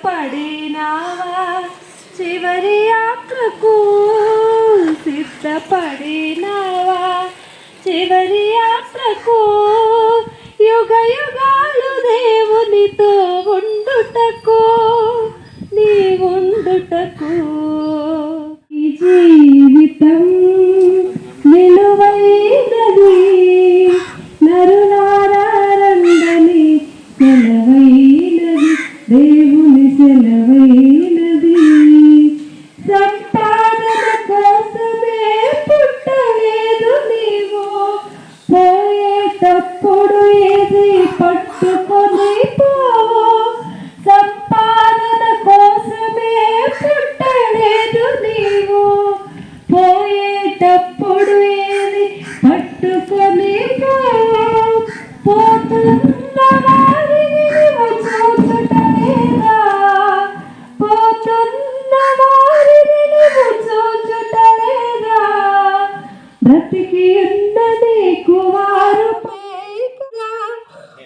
సిద్ధపడినావా? చివరి యాత్రకు సిద్ధపడినావా? చివరి యాత్రకు యుగ యుగాలు దేవునితో ఉండుటకు నీ ఉండుటకు పట్టుకొని పో. సంపాదన కోసమే పుట్టలేదు నీవు. పోయేటప్పుడు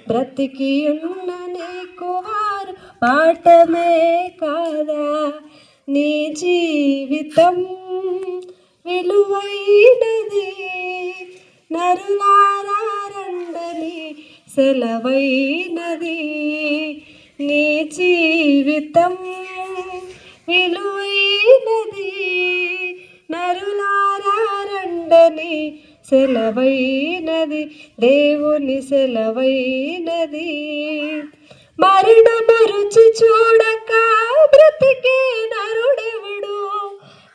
బ్రతికి ఉన్న నీకు వారు పాఠమే కాదా? నీ జీవితం విలువైనది. నరులారండని సెలవైనది. నీ జీవితం విలువైనది. నరులారండని సెలవైనది దేవుని సెలవైనది. మరణము రుచి చూడక బ్రతికే నరుడెవడు?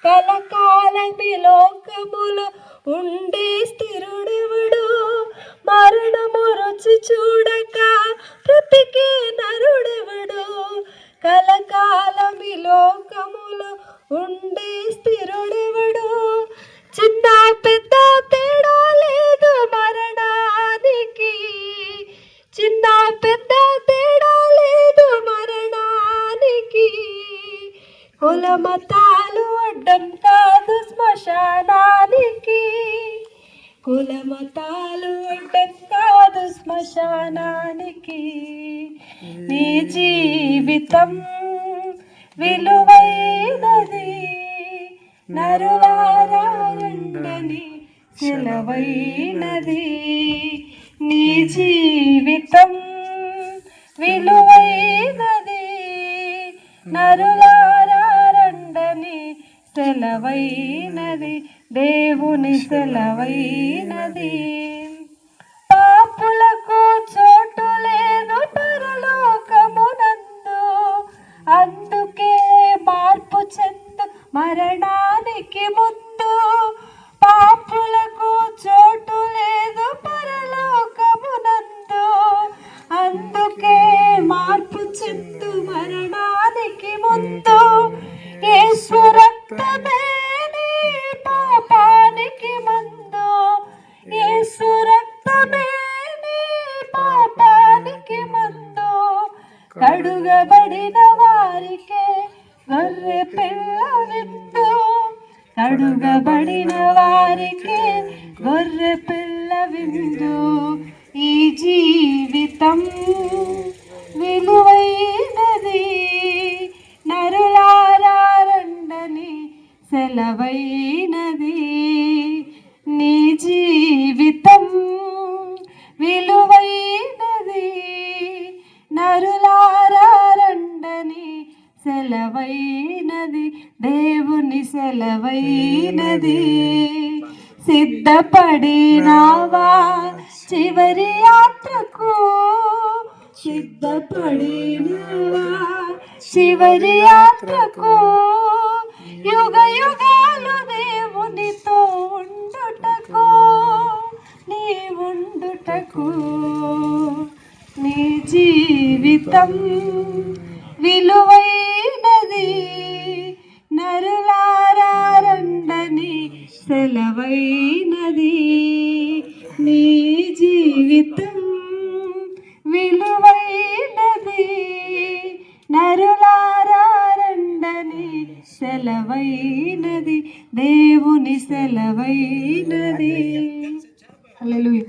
కలకాలమి లోకములో ఉండే స్థిరుడెవడు? మరణము రుచి చూడక బ్రతికే నరుడెవడు? మతాలు కాదు శ్మశానానికి. కులమతాలు అడ్డం కాదు శ్మశానానికి. నీ జీవితం విలువైనది. నరులారండని సెలవైనది. నీ జీవితం విలువైనది. నరులారండని సెలవైనది దేవుని సెలవైనది. యేసు పాపానికి మందు. యేసు రక్తమే పాపానికి మందు. కడుగబడిన వారికే గొర్రె పిల్ల విందు కడుగబడిన వారికే గొర్రె పిల్ల విందు ఈ జీవితం విలువైనది విలువైనది నీ జీవితం విలువైనది. నరులారండని సెలవైనది దేవుని సెలవైనది. సిద్ధపడినావా చివరి యాత్రకు? సిద్ధపడినావా చివరి యాత్రకు? యుగ యుగాలు దేవునితో ఉండుటకు నీ ఉండుటకు. నీ జీవితం విలువైనది నరులారండని సెలవైనది. నీ జీవితం సెలవైనది దేవుని సెలవైనది. అల్లెలుయ్య